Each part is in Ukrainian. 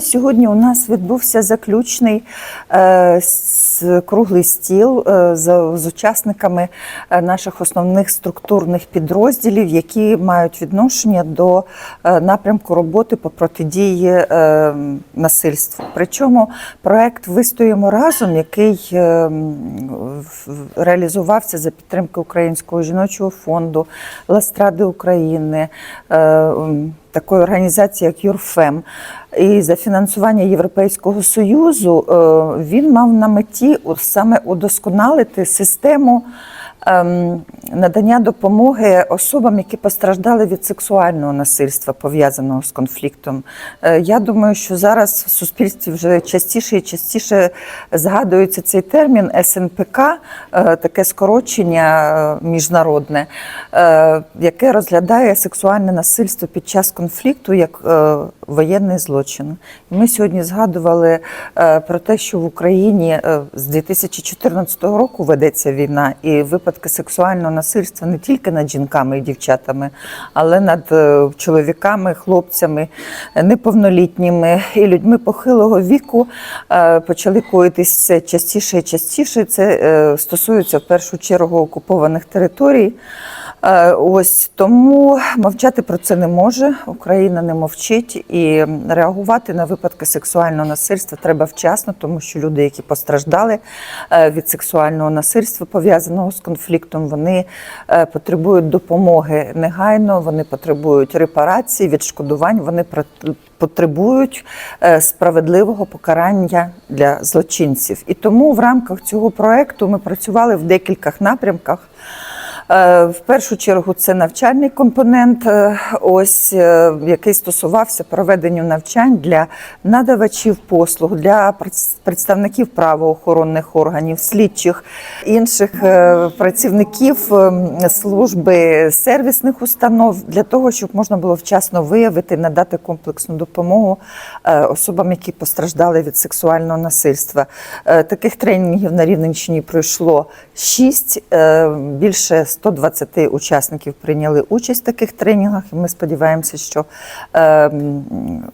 Сьогодні у нас відбувся заключний е, с- круглий стіл е, з, з учасниками е, наших основних структурних підрозділів, які мають відношення до е, напрямку роботи по протидії е, насильству. Причому проект Вистоїмо разом, який е, реалізувався за підтримки Українського жіночого фонду, Ластради України. е, Такої організації, як Юрфем, і за фінансування Європейського союзу е, він мав на меті саме удосконалити систему ем, надання допомоги особам, які постраждали від сексуального насильства, пов'язаного з конфліктом. Е, Я думаю, що зараз в суспільстві вже частіше і частіше згадується цей термін СНПК, е, таке скорочення е, міжнародне, яке розглядає сексуальне насильство під час конфлікту як воєнний злочин. І Ми сьогодні згадували е, про те, що в Україні е, з 2014 року ведеться війна, і випадки сексуального насильства не тільки над жінками і дівчатами, але над е, чоловіками, хлопцями, неповнолітніми і людьми похилого віку почали коїтись все частіше і частіше. Це стосується в першу чергу окупованих територій. Е, Ось тому мовчати про це не може. Україна не мовчить і реагувати на випадки сексуального насильства треба вчасно, тому що люди, які постраждали е, від сексуального насильства, пов'язаного з конфліктом, вони е, потребують допомоги негайно, вони потребують репарації, відшкодувань. Вони потребують справедливого покарання для злочинців. І тому в рамках цього проекту ми працювали в декількох напрямках. Е, В першу чергу це навчальний компонент, е, ось е, який стосувався проведенню навчань для надавачів послуг, для представників правоохоронних органів, слідчих інших працівників служби сервісних установ для того, щоб можна було вчасно виявити, надати комплексну допомогу особам, які постраждали від сексуального насильства. Таких тренінгів на Рівненщині пройшло шість. Більше 120 учасників прийняли участь в таких тренінгах, і ми сподіваємося, що е, м,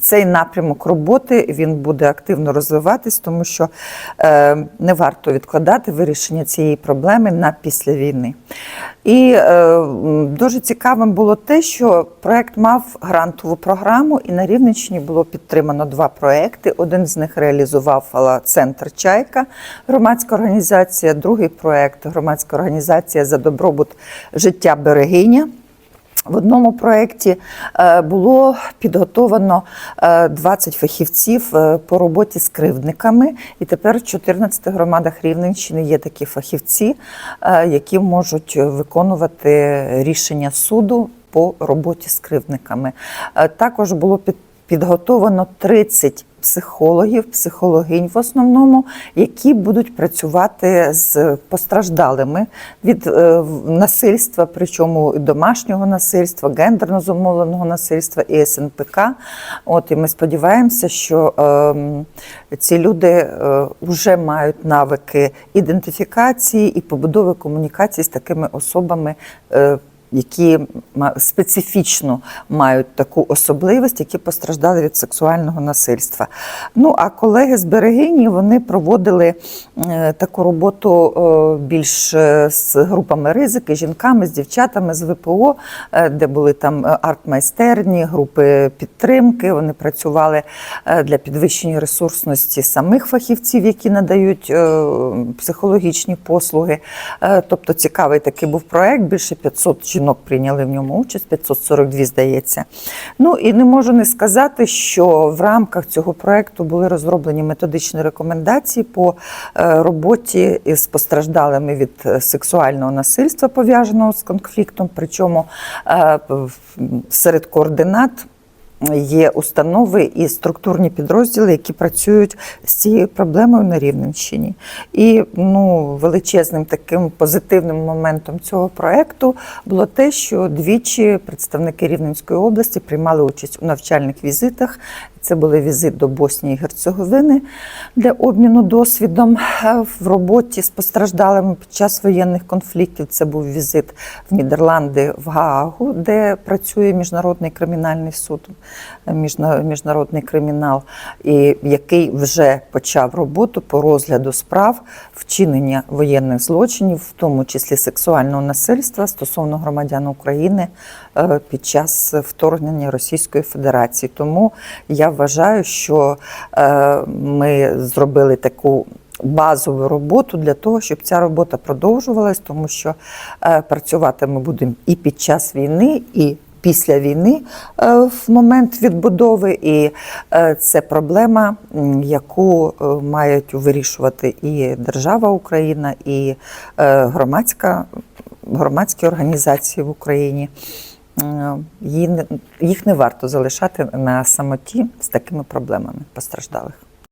цей напрямок роботи він буде активно розвиватись, тому що е, не варто відкладати вирішення цієї проблеми на після війни. І е, дуже цікавим було те, що проект мав грантову програму, і на Рівненщині було підтримано два проекти. Один з них реалізував центр Чайка, громадська організація. Другий проект громадська організація за добробут життя берегиня. В одному проєкті е, було підготовлено е, 20 фахівців е, по роботі з кривдниками, і тепер в 14 громадах Рівненщини є такі фахівці, е, які можуть виконувати рішення суду по роботі з кривдниками. Е, Також було під підготовлено 30 психологів, психологинь в основному, які будуть працювати з постраждалими від е, насильства, причому і домашнього насильства, гендерно зумовленого насильства і СНПК. От і ми сподіваємося, що ем, ці люди вже мають навики ідентифікації і побудови комунікації з такими особами. е, які специфічно мають таку особливість, які постраждали від сексуального насильства. Ну а колеги з берегині вони проводили е, таку роботу е, більш е, з групами ризики, жінками, з дівчатами з ВПО, де були там арт-майстерні, групи підтримки. Вони працювали для підвищення ресурсності самих фахівців, які надають психологічні послуги. Тобто цікавий такий був проект. Більше 500 жінок прийняли в ньому участь, 542, здається. Ну і не можу не сказати, що в рамках цього проекту були розроблені методичні рекомендації по е, роботі із постраждалими від е, сексуального насильства, пов'язаного з конфліктом. Причому е, серед координат. Є установи і структурні підрозділи, які працюють з цією проблемою на Рівненщині. І ну, величезним таким позитивним моментом цього проекту було те, що двічі представники Рівненської області приймали участь у навчальних візитах. Це були візит до Боснії і Герцеговини для обміну досвідом е, в роботі з постраждалими під час воєнних конфліктів. Це був візит в Нідерланди в Гаагу, де працює міжнародний кримінальний суд, міжнародний кримінал, і який вже почав роботу по розгляду справ вчинення воєнних злочинів, в тому числі сексуального насильства стосовно громадян України е, під час вторгнення Російської Федерації. Тому я вважаю, що е, ми зробили таку. Базову роботу для того, щоб ця робота продовжувалась, тому що е, працювати ми будемо і під час війни, і після війни е, в момент відбудови. І е, це проблема, яку е, мають вирішувати і держава Україна, і громадська, громадські організації в Україні. Їх не варто залишати на самоті з такими проблемами постраждалих.